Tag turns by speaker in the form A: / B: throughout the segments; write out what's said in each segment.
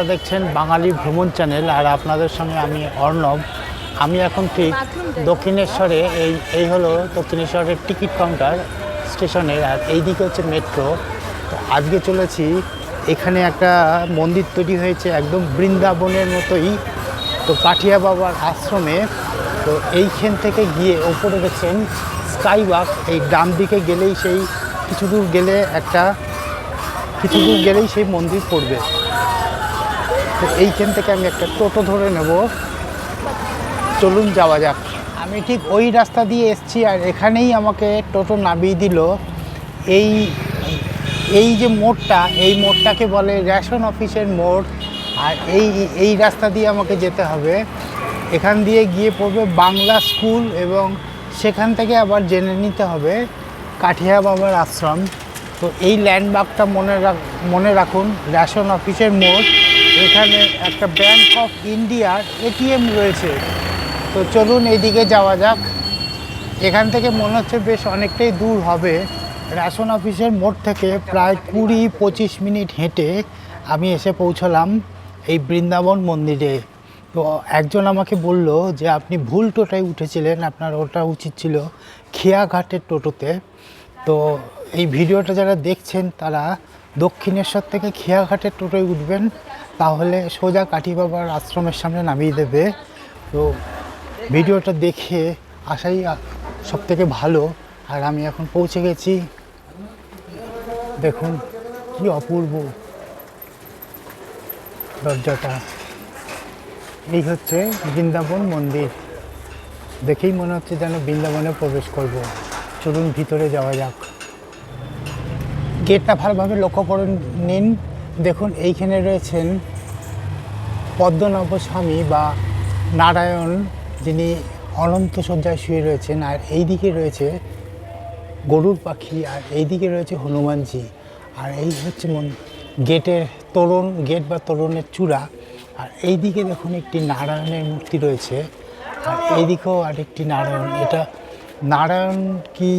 A: আপনারা দেখছেন বাঙালি ভ্রমণ চ্যানেল, আর আপনাদের সঙ্গে আমি অর্ণব। আমি এখন ঠিক দক্ষিণেশ্বরে, এই এই হলো দক্ষিণেশ্বরের টিকিট কাউন্টার স্টেশনের, আর এই দিকে হচ্ছে মেট্রো। তো আজকে চলেছি, এখানে একটা মন্দির তৈরি হয়েছে একদম বৃন্দাবনের মতোই, তো কাঠিয়া বাবার আশ্রমে। তো এইখান থেকে গিয়ে ওপরে দেখছেন স্কাই ওয়াক এই ডান দিকে গেলেই সেই, কিছু দূর গেলে একটা, কিছু দূর গেলেই সেই মন্দির পড়বে। তো এইখান থেকে আমি একটা টোটো ধরে নেব। চলুন যাওয়া যাক। আমি ঠিক ওই রাস্তা দিয়ে এসছি আর এখানেই আমাকে টোটো নামিয়ে দিল। এই এই যে মোড়টা, এই মোড়টাকে বলে রেশন অফিসের মোড়। আর এই এই রাস্তা দিয়ে আমাকে যেতে হবে। এখান দিয়ে গিয়ে পড়বে বাংলা স্কুল এবং সেখান থেকে আবার জেনে নিতে হবে কাঠিয়া বাবার আশ্রম। তো এই ল্যান্ডমার্কটা মনে রাখ, মনে রাখুন, রেশন অফিসের মোড়। এখানে একটা ব্যাংক অফ ইন্ডিয়ার এটিএম রয়েছে। তো চলুন এইদিকে যাওয়া যাক। এখান থেকে মনে হচ্ছে বেশ অনেকটাই দূর হবে। রেশন অফিসের মোড় থেকে প্রায় কুড়ি পঁচিশ মিনিট হেঁটে আমি এসে পৌঁছলাম এই বৃন্দাবন মন্দিরে। তো একজন আমাকে বলল যে, আপনি ভুল টোটায় উঠেছিলেন, আপনার ওটা উচিত ছিল খেয়াঘাটের টোটোতে। তো এই ভিডিওটা যারা দেখছেন, তারা দক্ষিণেশ্বর থেকে খেয়াঘাটের টোটোয় উঠবেন। তাহলে সোজা কাঠি বাবার আশ্রমের সামনে নামিয়ে দেবে। তো ভিডিওটা দেখে আসাই সব থেকে ভালো। আর আমি এখন পৌঁছে গেছি। দেখুন, কি অপূর্ব দরজাটা। এই হচ্ছে বৃন্দাবন মন্দির। দেখেই মনে হচ্ছে যেন বৃন্দাবনে প্রবেশ করব। চলুন ভিতরে যাওয়া যাক। গেটটা ভালোভাবে লক্ষ্য করে নিন। দেখুন, এইখানে রয়েছেন পদ্মনাভ স্বামী বা নারায়ণ, যিনি অনন্ত শয্যায় শুয়ে রয়েছেন, আর এই দিকে রয়েছে গরুর পাখি, আর এই দিকে রয়েছে হনুমানজি। আর এই হচ্ছে মন, গেটের তোরণ, গেট বা তোরণের চূড়া। আর এই দিকে দেখুন, একটি নারায়ণের মূর্তি রয়েছে, আর এইদিকেও আরেকটি নারায়ণ। এটা নারায়ণ কি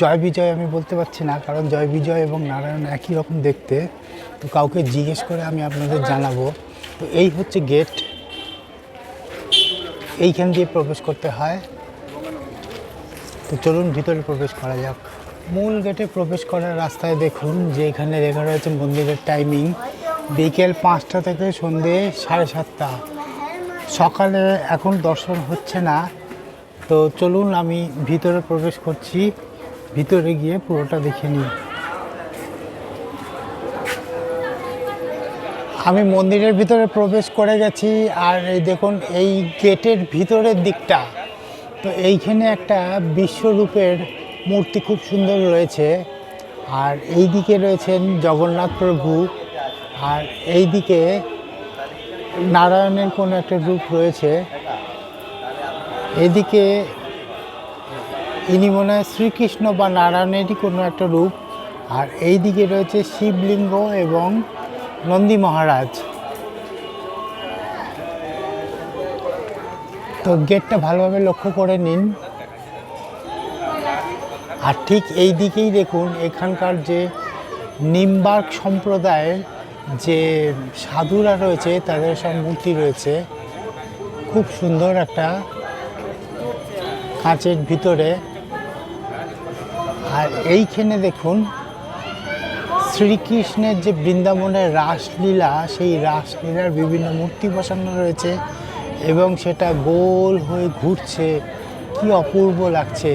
A: জয় বিজয় আমি বলতে পারছি না, কারণ জয় বিজয় এবং নারায়ণ একই রকম দেখতে। তো কাউকে জিজ্ঞেস করে আমি আপনাদের জানাব। তো এই হচ্ছে গেট এইখান দিয়ে প্রবেশ করতে হয়। তো চলুন ভিতরে প্রবেশ করা যাক। মূল গেটে প্রবেশ করার রাস্তায় দেখুন যে এখানে লেখা রয়েছে মন্দিরের টাইমিং বিকেল পাঁচটা থেকে সন্ধে সাড়ে সাতটা। সকালে এখন দর্শন হচ্ছে না। তো চলুন আমি ভিতরে প্রবেশ করছি। ভিতরে গিয়ে পুরোটা দেখে নিই। আমি মন্দিরের ভিতরে প্রবেশ করে গেছি আর এই দেখুন, এই গেটের ভিতরের দিকটা। তো এইখানে একটা বিশ্বরূপের মূর্তি খুব সুন্দর রয়েছে। আর এই দিকে রয়েছেন জগন্নাথ প্রভু। আর এই দিকে নারায়ণের কোনো একটা রূপ রয়েছে। এদিকে ইনি মনে হয় শ্রীকৃষ্ণ বা নারায়ণেরই কোনো একটা রূপ। আর এই দিকে রয়েছে শিবলিঙ্গ এবং নন্দী মহারাজ। তো গেটটা ভালোভাবে লক্ষ্য করে নিন। আর ঠিক এই দিকেই দেখুন, এখানকার যে নিম্বার্ক সম্প্রদায়ের যে সাধুরা রয়েছে, তাদের সব মূর্তি রয়েছে। খুব সুন্দর একটা কাঁচের ভিতরে। আর এইখানে দেখুন শ্রীকৃষ্ণের যে বৃন্দাবনের রাসলীলা, সেই রাসলীলার বিভিন্ন মূর্তি বসানো রয়েছে এবং সেটা গোল হয়ে ঘুরছে। কি অপূর্ব লাগছে।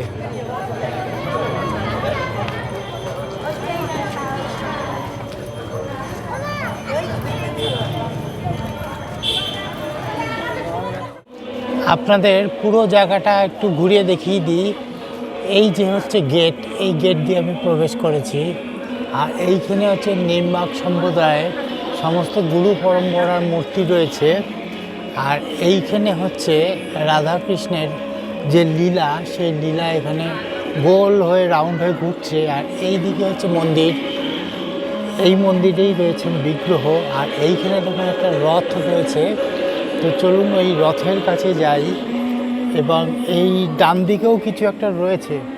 A: আপনাদের পুরো জায়গাটা একটু ঘুরিয়ে দেখিয়ে দিই। এই যে হচ্ছে গেট এই গেট দিয়ে আমি প্রবেশ করেছি। আর এইখানে হচ্ছে নির্মাক সম্প্রদায়ের সমস্ত গুরু পরম্পরার মূর্তি রয়েছে। আর এইখানে হচ্ছে রাধাকৃষ্ণের যে লীলা, সেই লীলা এখানে গোল হয়ে, রাউন্ড হয়ে ঘুরছে। আর এই দিকে হচ্ছে মন্দির। এই মন্দিরেই রয়েছেন বিগ্রহ। আর এইখানে দেখুন একটা রথ রয়েছে। তো চলুন ওই রথের কাছে যাই। এবং এই ডান দিকেও কিছু একটা রয়েছে।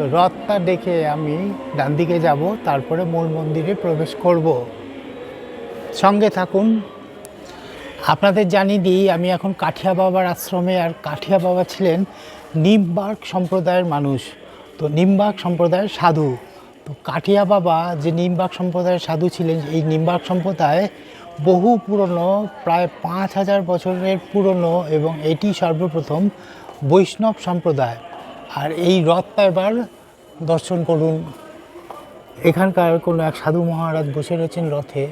A: তো রথটা দেখে আমি ডান দিকে যাব, তারপরে মূল মন্দিরে প্রবেশ করব। সঙ্গে থাকুন। আপনাদের জানিয়ে দিই, আমি এখন কাঠিয়া বাবার আশ্রমে, আর কাঠিয়া বাবা ছিলেন নিমবার্গ সম্প্রদায়ের মানুষ। তো নিমবার্গ সম্প্রদায়ের সাধু। তো কাঠিয়া বাবা যে নিমবার্গ সম্প্রদায়ের সাধু ছিলেন, এই নিমবার্গ সম্প্রদায় বহু পুরনো, প্রায় পাঁচ হাজার বছরের পুরনো, এবং এটি সর্বপ্রথম বৈষ্ণব সম্প্রদায়। আর এই রথটা এবার দর্শন করুন। এখানকার কোনো এক সাধু মহারাজ বসে রয়েছেন রথে।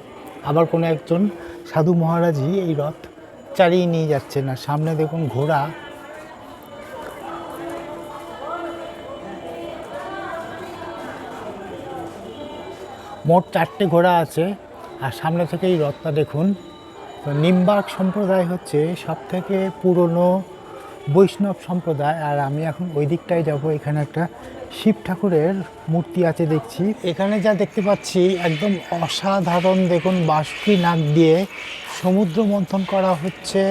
A: আবার কোনো একজন সাধু মহারাজই এই রথ চালিয়ে নিয়ে যাচ্ছেন। আর সামনে দেখুন ঘোড়া। মোট চারটে ঘোড়া আছে। আর সামনে থেকে এই রথটা দেখুন। তো নিম্বার্ক সম্প্রদায় হচ্ছে সব থেকে পুরনো বৈষ্ণব সম্প্রদায়, আর আমি এখন ওই দিকটায় যাব। এখানে একটা শিব ঠাকুরের মূর্তি আছে দেখছি। এখানে যা দেখতে পাচ্ছি, একদম অসাধারণ দেখুন বাসুকি নাক দিয়ে সমুদ্র মন্থন করা হচ্ছে।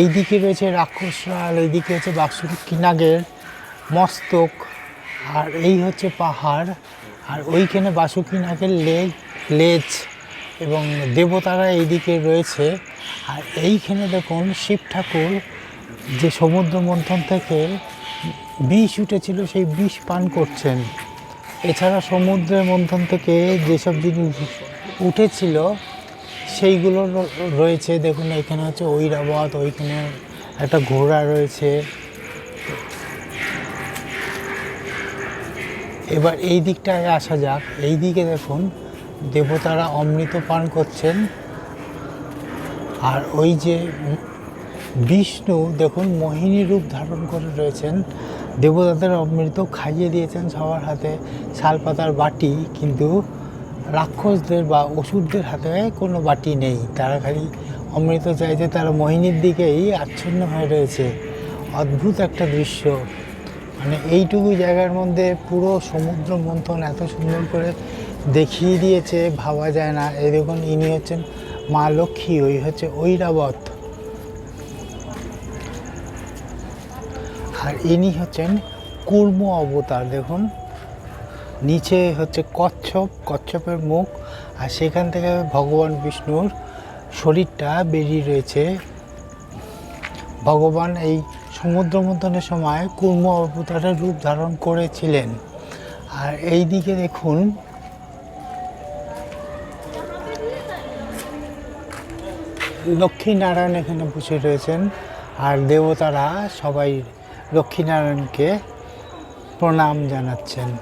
A: এই দিকে রয়েছে রাক্ষসরা আর এইদিকে হচ্ছে বাসুকি নাগের মস্তক, আর এই হচ্ছে পাহাড়। আর ওইখানে বাসুকি নাগের লেজ লেজ এবং দেবতারা এইদিকে রয়েছে। আর এইখানে দেখুন, শিব ঠাকুর যে সমুদ্র মন্থন থেকে বিষ উঠেছিল, সেই বিষ পান করছেন। এছাড়া সমুদ্রের মন্থন থেকে যেসব জিনিস উঠেছিল, সেইগুলো রয়েছে। দেখুন, এখানে হচ্ছে ঐরাবত, ওইখানে একটা ঘোড়া রয়েছে। এবার এই দিকটায় আসা যাক। এই দিকে দেখুন, দেবতারা অমৃত পান করছেন। আর ওই যে বিষ্ণু দেখুন মোহিনী রূপ ধারণ করে রয়েছেন। দেবতাদের অমৃত খাইয়ে দিয়েছেন সবার হাতে। শালপাতার বাটি, কিন্তু রাক্ষসদের বা অসুরদের হাতে কোনো বাটি নেই। তারা খালি অমৃত চাইছে তারা মোহিনীর দিকেই আচ্ছন্ন হয়ে রয়েছে। অদ্ভুত একটা দৃশ্য। মানে এইটুকু জায়গার মধ্যে পুরো সমুদ্র মন্থন এত সুন্দর করে দেখিয়ে দিয়েছে, ভাবা যায় না। এই দেখুন, ইনি হচ্ছেন মা লক্ষ্মী, ওই হচ্ছে ঐরাবত। আর ইনি হচ্ছেন কুর্ম অবতার, দেখুন। নিচে হচ্ছে কচ্ছপ, কচ্ছপের মুখ, আর সেখান থেকে ভগবান বিষ্ণুর শরীরটা বেরিয়ে রয়েছে। ভগবান এই সমুদ্র মন্থনের সময় কুর্ম অবতারের রূপ ধারণ করেছিলেন। আর এই দিকে দেখুন, লক্ষ্মীনারায়ণ এখানে বসে রয়েছেন। আর দেবতারা সবাই লক্ষ্মীনারায়ণকে প্রণাম জানাচ্ছেন।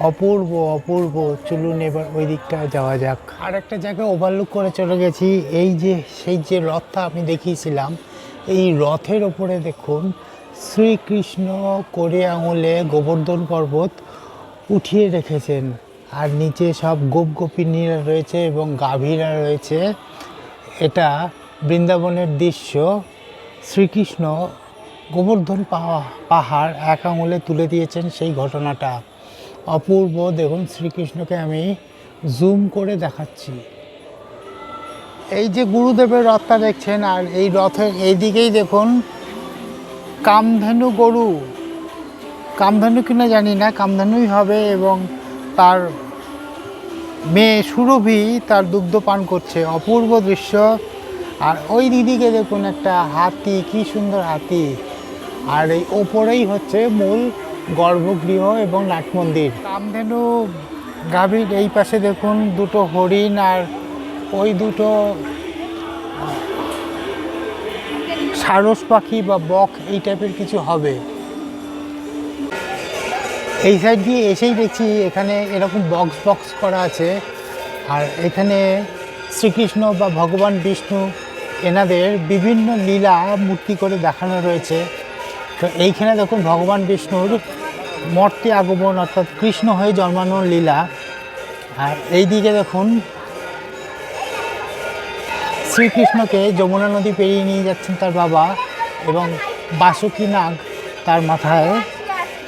A: অপূর্ব অপূর্ব, চলুন এবার ওই দিকটা যাওয়া যাক। আর একটা জায়গায় ওভারলুক করে চলে গেছি, এই যে, সেই যে রথটা আমি দেখিয়েছিলাম, এই রথের ওপরে দেখুন, শ্রীকৃষ্ণ করে আঙুলে গোবর্ধন পর্বত উঠিয়ে রেখেছেন। আর নিচে সব গোপ গোপিনীরা রয়েছে এবং গাভীরা রয়েছে। এটা বৃন্দাবনের দৃশ্য। শ্রীকৃষ্ণ গোবর্ধন পাহা- পাহাড় এক আঙুলে তুলে দিয়েছেন সেই ঘটনাটা। অপূর্ব, দেখুন শ্রীকৃষ্ণকে আমি জুম করে দেখাচ্ছি। এই যে গুরুদেবের রথটা দেখছেন, আর এই রথের এই দিকেই দেখুন কামধেনু গরু। কামধেনু কিনা জানি না, কামধেনুই হবে এবং তার মেয়ে সুরভি তার দুগ্ধ পান করছে। অপূর্ব দৃশ্য। আর ওই দিদিকে দেখুন একটা হাতি, কি সুন্দর হাতি। আর এই ওপরেই হচ্ছে মূল গর্ভগৃহ এবং নাট মন্দির। কামধেনু গাভীর এই পাশে দেখুন দুটো হরিণ আর ওই দুটো সারস পাখি বা বক এই টাইপের কিছু হবে। এই সাইড দিয়ে এসেই দেখছি এখানে এরকম বক্স বক্স করা আছে। আর এখানে শ্রীকৃষ্ণ বা ভগবান বিষ্ণু এনাদের বিভিন্ন লীলা মূর্তি করে দেখানো রয়েছে। তো এইখানে দেখুন ভগবান বিষ্ণুর মর্তে আগমন অর্থাৎ কৃষ্ণ হয়ে জন্মানোর লীলা। আর এই দিকে দেখুন শ্রীকৃষ্ণকে যমুনা নদী পেরিয়ে নিয়ে যাচ্ছেন তার বাবা এবং বাসুকি নাগ তার মাথায়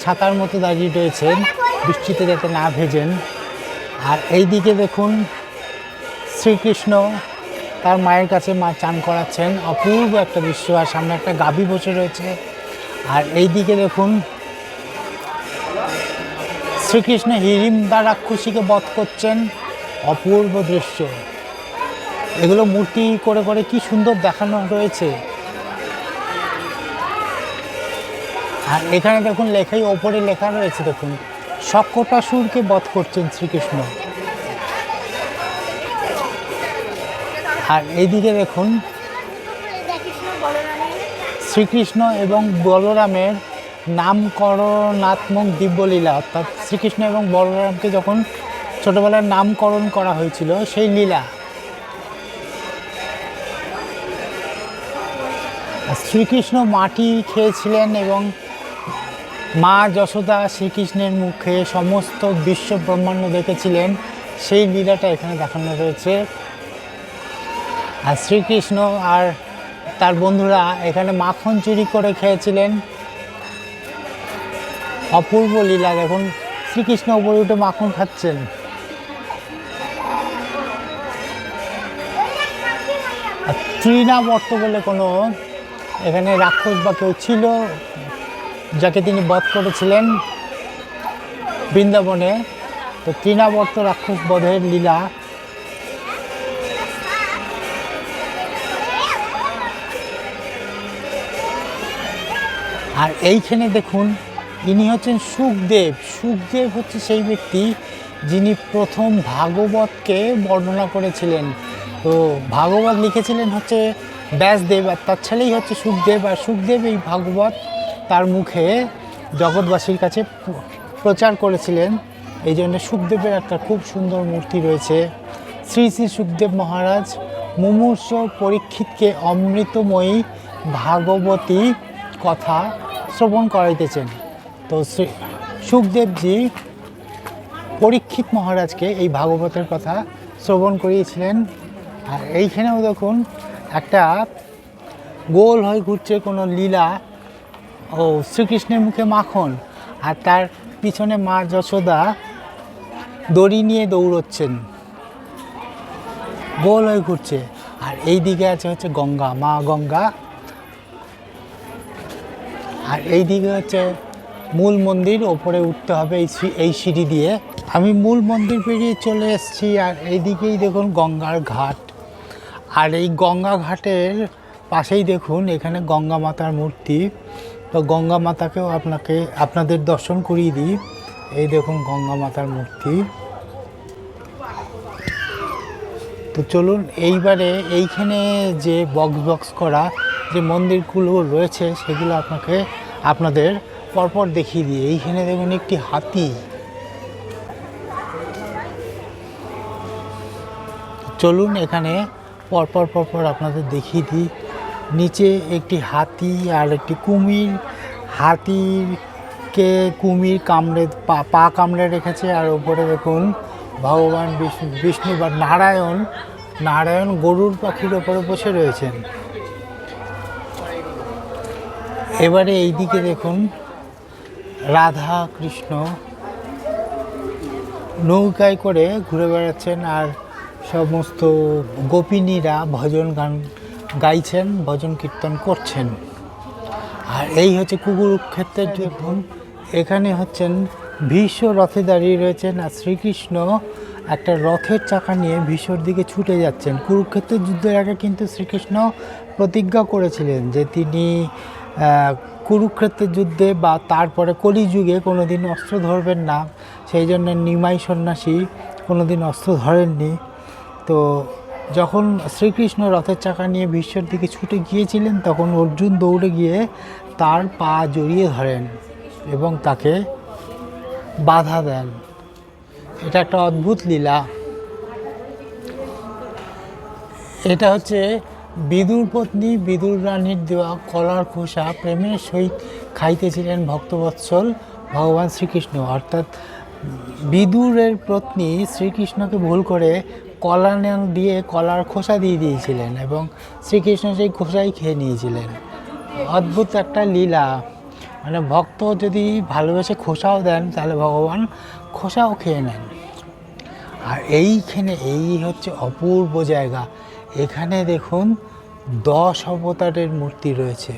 A: ছাতার মতো দাঁড়িয়ে রয়েছেন, বৃষ্টিতে যাতে না ভেজেন। আর এই দিকে দেখুন শ্রীকৃষ্ণ তার মায়ের কাছে মা চান করাচ্ছেন। অপূর্ব একটা দৃশ্য, আর সামনে একটা গাভী বসে রয়েছে। আর এই দিকে দেখুন, শ্রীকৃষ্ণ হিড়িম্বা রাক্ষসীকে বধ করছেন। অপূর্ব দৃশ্য। এগুলো মূর্তি করে করে কি সুন্দর দেখানো রয়েছে। আর এখানে দেখুন, লেখাই ওপরে লেখা রয়েছে, দেখুন শক্কটাসুরকে বধ করছেন শ্রীকৃষ্ণ। আর এইদিকে দেখুন, শ্রীকৃষ্ণ এবং বলরামের নামকরণাত্মক দিব্যলীলা, অর্থাৎ শ্রীকৃষ্ণ এবং বলরামকে যখন ছোটবেলায় নামকরণ করা হয়েছিল, সেই লীলা। শ্রীকৃষ্ণ মাটি খেয়েছিলেন এবং মা যশোদা শ্রীকৃষ্ণের মুখে সমস্ত বিশ্ব ব্রহ্মাণ্ড দেখেছিলেন। সেই লীলাটা এখানে দেখানো রয়েছে আর শ্রীকৃষ্ণ আর তার বন্ধুরা এখানে মাখন চুরি করে খেয়েছিলেন। অপূর্ব লীলা, দেখুন, শ্রীকৃষ্ণ উপরে উঠে মাখন খাচ্ছেন। আর তৃণাবর্ত বলে কোনো এখানে রাক্ষস বা কেউ ছিল, যাকে তিনি বধ করেছিলেন বৃন্দাবনে। তো তৃণাবর্ত রাক্ষস বধের লীলা আর এইখানে দেখুন, ইনি হচ্ছেন সুখদেব। সুখদেব হচ্ছে সেই ব্যক্তি যিনি প্রথম ভাগবতকে বর্ণনা করেছিলেন। তো ভাগবত লিখেছিলেন হচ্ছে ব্যাসদেব, আর তার ছেলেই হচ্ছে সুখদেব। আর সুখদেব এই ভাগবত তার মুখে জগৎবাসীর কাছে প্রচার করেছিলেন। এই জন্য সুখদেবের একটা খুব সুন্দর মূর্তি রয়েছে। শ্রী শ্রী সুখদেব মহারাজ মুমূর্ষ পরীক্ষিতকে অমৃতময়ী ভাগবতী কথা শ্রবণ করাইতেছেন। তো শ্রী সুখদেবজি পরীক্ষিত মহারাজকে এই ভাগবতের কথা শ্রবণ করিয়েছিলেন। আর এইখানেও দেখুন, একটা গোল হয়ে ঘুরছে কোনো লীলা। ও শ্রীকৃষ্ণের মুখে মাখন, আর তার পিছনে মা যশোদা দড়ি নিয়ে দৌড়চ্ছেন। গোল হয়ে ঘুরছে। আর এই দিকে আছে হচ্ছে গঙ্গা, মা গঙ্গা। আর এই দিকে হচ্ছে মূল মন্দির, ওপরে উঠতে হবে এই এই সিঁড়ি দিয়ে। আমি মূল মন্দির পেরিয়ে চলে এসেছি, আর এইদিকেই দেখুন গঙ্গার ঘাট। আর এই গঙ্গা ঘাটের পাশেই দেখুন, এখানে গঙ্গা মাতার মূর্তি। তো গঙ্গা মাতাকেও আপনাকে, আপনাদের দর্শন করিয়ে দিই। এই দেখুন গঙ্গা মাতার মূর্তি। তো চলুন, এইবারে এইখানে যে বক্স বক্স করা যে মন্দিরগুলো রয়েছে সেগুলো আপনাকে আপনাদের পরপর দেখিয়ে দিই। এইখানে দেখুন একটি হাতি। চলুন এখানে পরপর পরপর আপনাদের দেখিয়ে দিই। নিচে একটি হাতি আর একটি কুমির। হাতিরকে কুমির কামড়ে, পা কামড়ে রেখেছে। আর ওপরে দেখুন ভগবান বিষ্ণু বিষ্ণু বা নারায়ণ। নারায়ণ গরুর পাখির ওপরে বসে রয়েছেন। এবারে এইদিকে দেখুন, রাধা কৃষ্ণ নৌকায় করে ঘুরে বেড়াচ্ছেন আর সমস্ত গোপিনীরা ভজন গান গাইছেন, ভজন কীর্তন করছেন। আর এই হচ্ছে কুকুরক্ষেত্রের দেখুন এখানে হচ্ছেন ভীষ্ম রথে দাঁড়িয়ে রয়েছেন আর শ্রীকৃষ্ণ একটা রথের চাকা নিয়ে ভীষ্মর দিকে ছুটে যাচ্ছেন। কুরুক্ষেত্রের যুদ্ধের আগে কিন্তু শ্রীকৃষ্ণ প্রতিজ্ঞা করেছিলেন যে তিনি কুরুক্ষেত্রের যুদ্ধে বা তারপরে কলিযুগে কোনোদিন অস্ত্র ধরবেন না, সেই জন্য নিমাই সন্ন্যাসী কোনোদিন অস্ত্র ধরেননি। তো যখন শ্রীকৃষ্ণ রথের চাকা নিয়ে ভীষ্মর দিকে ছুটে গিয়েছিলেন, তখন অর্জুন দৌড়ে গিয়ে তার পা জড়িয়ে ধরেন এবং তাকে বাধা দেন। এটা একটা অদ্ভুত লীলা। এটা হচ্ছে বিদুর পত্নী, বিদুর রানীর দেওয়া কলার খোসা প্রেমের সহিত খাইতেছিলেন ভক্তবৎসল ভগবান শ্রীকৃষ্ণ। অর্থাৎ বিদুরের পত্নী শ্রীকৃষ্ণকে ভুল করে কলা দিয়ে কলার খোসা দিয়ে দিয়েছিলেন এবং শ্রীকৃষ্ণ সেই খোসাই খেয়ে নিয়েছিলেন। অদ্ভুত একটা লীলা। মানে ভক্ত যদি ভালোবেসে খোসাও দেন, তাহলে ভগবান খোসাও খেয়ে নেন। আর এইখানে এই হচ্ছে অপূর্ব জায়গা। এখানে দেখুন দশ অবতারের মূর্তি রয়েছে।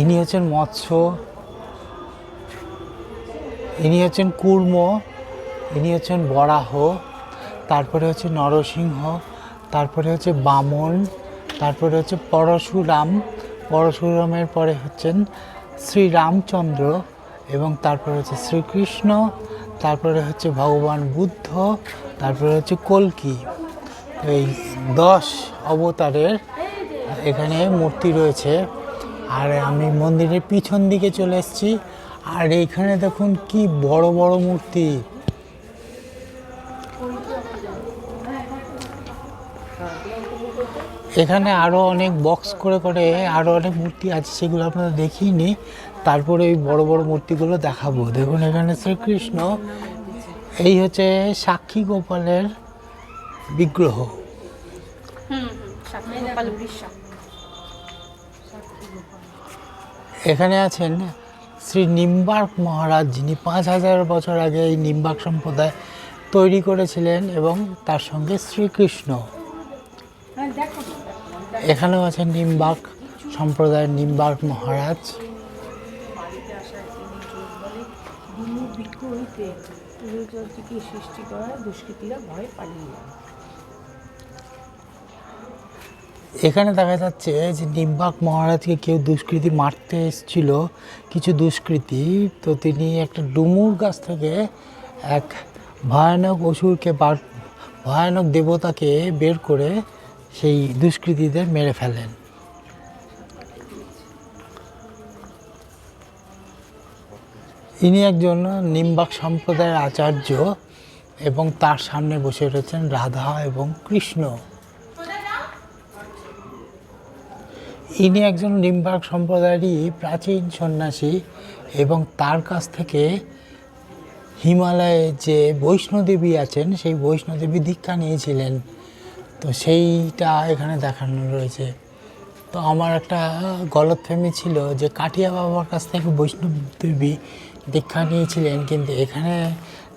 A: ইনি হচ্ছেন মৎস্য, ইনি হচ্ছেন কুর্ম, ইনি হচ্ছেন বরাহ, তারপরে হচ্ছে নরসিংহ, তারপরে হচ্ছে বামন, তারপরে হচ্ছে পরশুরাম, পরশুরামের পরে হচ্ছেন শ্রীরামচন্দ্র। এবং তারপরে হচ্ছে শ্রীকৃষ্ণ, তারপরে হচ্ছে ভগবান বুদ্ধ, তারপরে হচ্ছে কলকি। এই দশ অবতারের এখানে মূর্তি রয়েছে। আর আমি মন্দিরের পিছন দিকে চলে এসেছি। আর এইখানে দেখুন কি বড় বড় মূর্তি। এখানে আরও অনেক বক্স করে করে আরও অনেক মূর্তি আছে সেগুলো আপনারা দেখিনি তারপরে ওই বড় বড় মূর্তিগুলো দেখাবো। দেখুন এখানে শ্রীকৃষ্ণ এই হচ্ছে সাক্ষী গোপালের বিগ্রহ।
B: হুম হুম সাক্ষী গোপাল উড়িষ্যা
A: এখানে আছেন শ্রী নিম্বার্ক মহারাজ যিনি পাঁচ হাজার বছর আগে এই নিম্বার্ক সম্প্রদায় তৈরি করেছিলেন এবং তার সঙ্গে শ্রীকৃষ্ণ।
B: হ্যাঁ দেখো।
A: এখানেও আছেন নিম্বার্ক সম্প্রদায়ের নিম্বার্ক মহারাজ। এখানে দেখা যাচ্ছে যে নিম্বাক মহারাজকে কেউ দুষ্কৃতী মারতে এসেছিল, কিছু দুষ্কৃতী। তো তিনি একটা ডুমুর গাছ থেকে এক ভয়ানক অসুরকে বার ভয়ানক দেবতাকে বের করে সেই দুষ্কৃতীদের মেরে ফেলেন ইনি একজন নিম্বাক সম্প্রদায়ের আচার্য এবং তার সামনে বসে রয়েছেন রাধা এবং কৃষ্ণ। ইনি একজন নিম্বাক সম্প্রদায়েরই প্রাচীন সন্ন্যাসী এবং তার কাছ থেকে হিমালয়ে যে বৈষ্ণোদেবী আছেন, সেই বৈষ্ণোদেবী দীক্ষা নিয়েছিলেন। তো সেইটা এখানে দেখানো রয়েছে। তো আমার একটা গলতফেমি ছিল যে কাঠিয়া বাবার কাছ থেকে বৈষ্ণব দেবী দীক্ষা নিয়েছিলেন, কিন্তু এখানে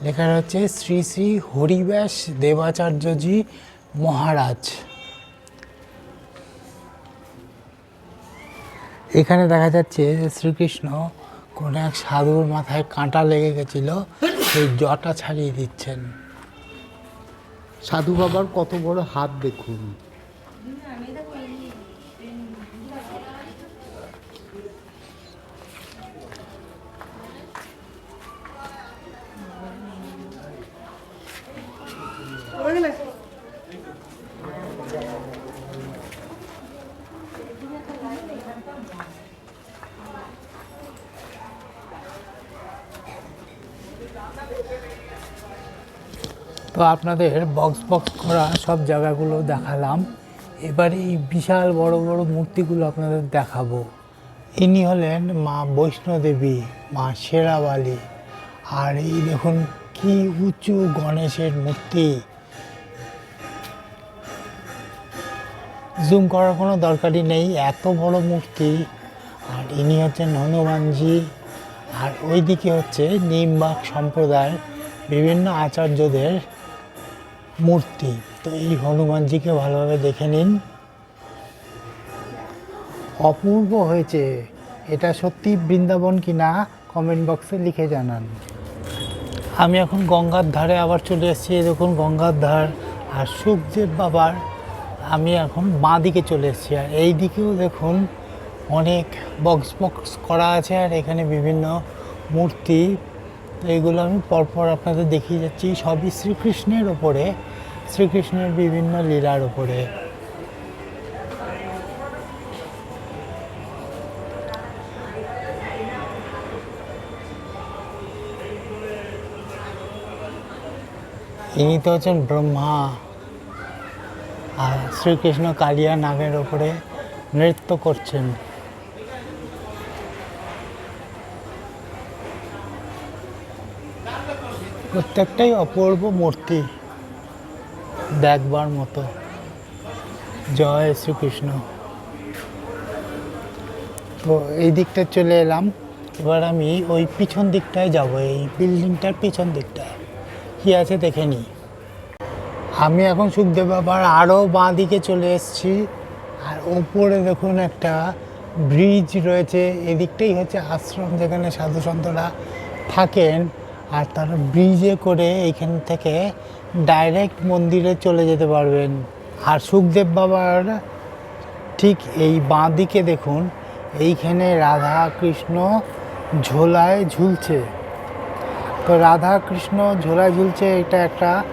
A: লেখা রয়েছে, শ্রী শ্রী হরিব্যাস দেবাচার্যজি মহারাজ। এখানে দেখা যাচ্ছে শ্রীকৃষ্ণ কোনো এক সাধুর মাথায় কাঁটা লেগে গেছিল, সেই জটা ছাড়িয়ে দিচ্ছেন।
C: সাধু বাবার কত বড় হাত দেখুন।
A: তো আপনাদের বক্স বক্স করা সব জায়গাগুলো দেখালাম। এবারে এই বিশাল বড় বড় মূর্তিগুলো আপনাদের দেখাবো। ইনি হলেন মা বৈষ্ণোদেবী, মা শেরাবালি। আর এই দেখুন কি উঁচু গণেশের মূর্তি। জুম করার কোনো দরকারই নেই, এত বড় মূর্তি। আর ইনি হচ্ছেন হনুমানজি। আর ওইদিকে হচ্ছে নিমবাগ সম্প্রদায় বিভিন্ন আচার্যদের মূর্তি। তো এই হনুমানজিকে ভালোভাবে দেখে নিন। অপূর্ব হয়েছে। এটা সত্যি বৃন্দাবন কি না কমেন্ট বক্সে লিখে জানান। আমি এখন গঙ্গার ধারে আবার চলে এসেছি। দেখুন, গঙ্গার ধার আর সুখদেব বাবার। আমি এখন বাঁ দিকে চলে এসেছি। আর এই দিকেও দেখুন, অনেক বক্স বক্স করা আছে। আর এখানে বিভিন্ন মূর্তি এইগুলো আমি পরপর আপনাদের দেখিয়ে যাচ্ছি। সবই শ্রীকৃষ্ণের ওপরে, শ্রীকৃষ্ণের বিভিন্ন লীলার ওপরে। ইনি তো হচ্ছেন ব্রহ্মা। আর শ্রীকৃষ্ণ কালিয়া নাগের ওপরে নৃত্য করছেন। প্রত্যেকটাই অপূর্ব মূর্তি দেখবার মতো। জয় শ্রীকৃষ্ণ। তো এই দিকটা চলে এলাম। এবার আমি ওই পিছন দিকটায় যাব, এই বিল্ডিংটার পিছন দিকটায় কী আছে দেখে নিই। আমি এখন সুখদেব বাবার আরও বাঁ দিকে চলে এসেছি। আর ওপরে দেখুন একটা ব্রিজ রয়েছে। এদিকটাই হচ্ছে আশ্রম যেখানে সাধু সন্তরা থাকেন। আর তারা ব্রিজে করে এইখান থেকে ডাইরেক্ট মন্দিরে চলে যেতে পারবেন। আর সুখদেব বাবার ঠিক এই বাঁ দিকে দেখুন, এইখানে রাধা কৃষ্ণ ঝোলায় ঝুলছে। তো রাধা কৃষ্ণ ঝোলায় ঝুলছে, এটা একটা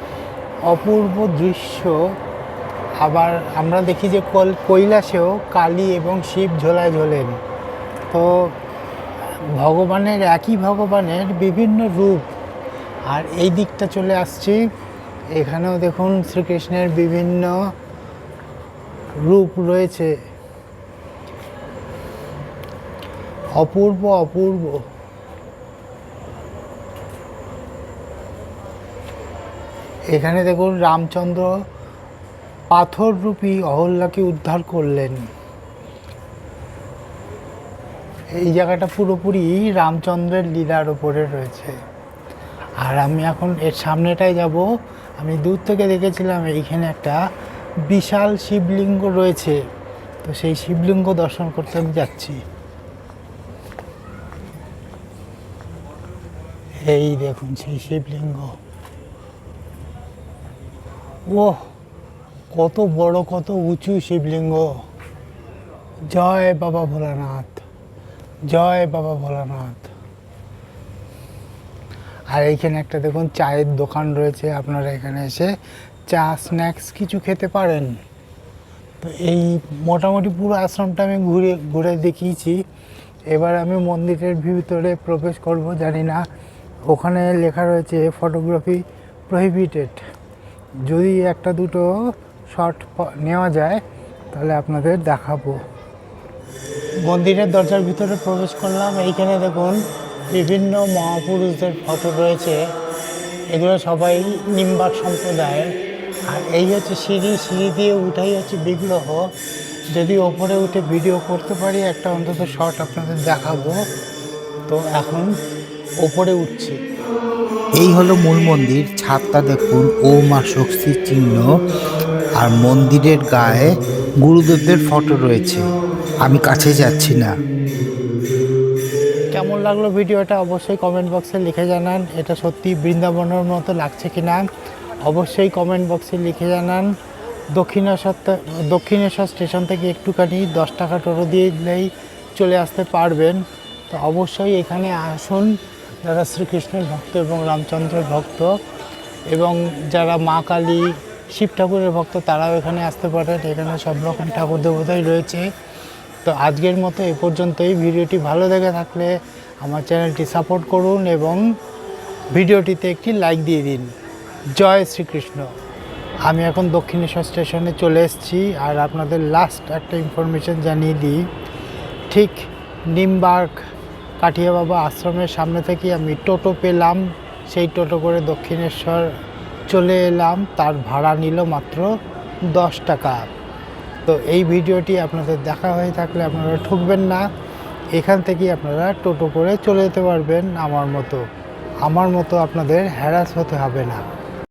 A: অপূর্ব দৃশ্য। আবার আমরা দেখি যে কল কৈলাসেও কালী এবং শিব ঝোলায় ঝোলেন। তো ভগবানের, একই ভগবানের বিভিন্ন রূপ। আর এই দিকটা চলে আসছি। এখানেও দেখুন শ্রীকৃষ্ণের বিভিন্ন রূপ রয়েছে। অপূর্ব অপূর্ব। এখানে দেখুন রামচন্দ্র পাথররূপী অহল্যাকে উদ্ধার করলেন। এই জায়গাটা পুরোপুরি রামচন্দ্রের লীলার ওপরে রয়েছে। আর আমি এখন এর সামনেটায় যাব। আমি দূর থেকে দেখেছিলাম এইখানে একটা বিশাল শিবলিঙ্গ রয়েছে। তো সেই শিবলিঙ্গ দর্শন করতে আমি যাচ্ছি। এই দেখুন সেই শিবলিঙ্গ। ও কত বড়, কত উঁচু শিবলিঙ্গ। জয় বাবা ভোলানাথ। জয় বাবা ভোলানাথ। আর এইখানে একটা দেখুন চায়ের দোকান রয়েছে, আপনারা এখানে এসে চা, স্ন্যাক্স কিছু খেতে পারেন। তো এই মোটামুটি পুরো আশ্রমটা আমি ঘুরে ঘুরে দেখিয়েছি। এবার আমি মন্দিরের ভিতরে প্রবেশ করব, জানি না। ওখানে লেখা রয়েছে, ফটোগ্রাফি প্রহিবিটেড। যদি একটা দুটো শট নেওয়া যায়, তাহলে আপনাদের দেখাবো। মন্দিরের দরজার ভিতরে প্রবেশ করলাম। এইখানে দেখুন বিভিন্ন মহাপুরুষদের ফটো রয়েছে। এগুলো সবাই নিম্বাক সম্প্রদায়ের। আর এই হচ্ছে সিঁড়ি। সিঁড়ি দিয়ে উঠাই হচ্ছে বিগ্রহ। যদি ওপরে উঠে ভিডিও করতে পারি, একটা অন্তত শর্ট আপনাদের দেখাবো। তো এখন ওপরে উঠছি।
D: এই হলো মূল মন্দির। ছাদটা দেখুন ও মা শক্তির চিহ্ন। আর মন্দিরের গায়ে গুরুদেবদের ফটো রয়েছে। আমি কাছে যাচ্ছি না।
A: কেমন লাগল ভিডিওটা অবশ্যই কমেন্ট বক্সে লিখে জানান। এটা সত্যি বৃন্দাবনের মতো লাগছে কি না অবশ্যই কমেন্ট বক্সে লিখে জানান। দক্ষিণেশ্বর দক্ষিণেশ্বর স্টেশন থেকে একটুখানি দশ টাকা টোটো দিয়ে দিলেই চলে আসতে পারবেন। তো অবশ্যই এখানে আসুন। যারা শ্রীকৃষ্ণের ভক্ত এবং রামচন্দ্রের ভক্ত এবং যারা মা কালী, শিব ঠাকুরের ভক্ত, তারাও এখানে আসতে পারেন। এখানে সব রকম ঠাকুর দেবতাই রয়েছে। তো আজকের মতো এ পর্যন্তই। ভিডিওটি ভালো লেগে থাকলে আমার চ্যানেলটি সাপোর্ট করুন এবং ভিডিওটিতে একটি লাইক দিয়ে দিন। জয় শ্রীকৃষ্ণ। আমি এখন দক্ষিণেশ্বর স্টেশনে চলে এসেছি আর আপনাদের লাস্ট একটা ইনফরমেশন জানিয়ে দিই। ঠিক নিমবার্গ কাঠিয়া বাবা আশ্রমের সামনে থেকে আমি টোটো পেলাম। সেই টোটো করে দক্ষিণেশ্বর চলে এলাম। তার ভাড়া নিল মাত্র দশ টাকা। তো এই ভিডিওটি আপনাদের দেখা হয়ে থাকলে আপনারা ঠকবেন না। এখান থেকেই আপনারা টোটো করে চলে যেতে পারবেন আমার মতো। আমার মতো আপনাদের হ্যারাস হতে হবে না।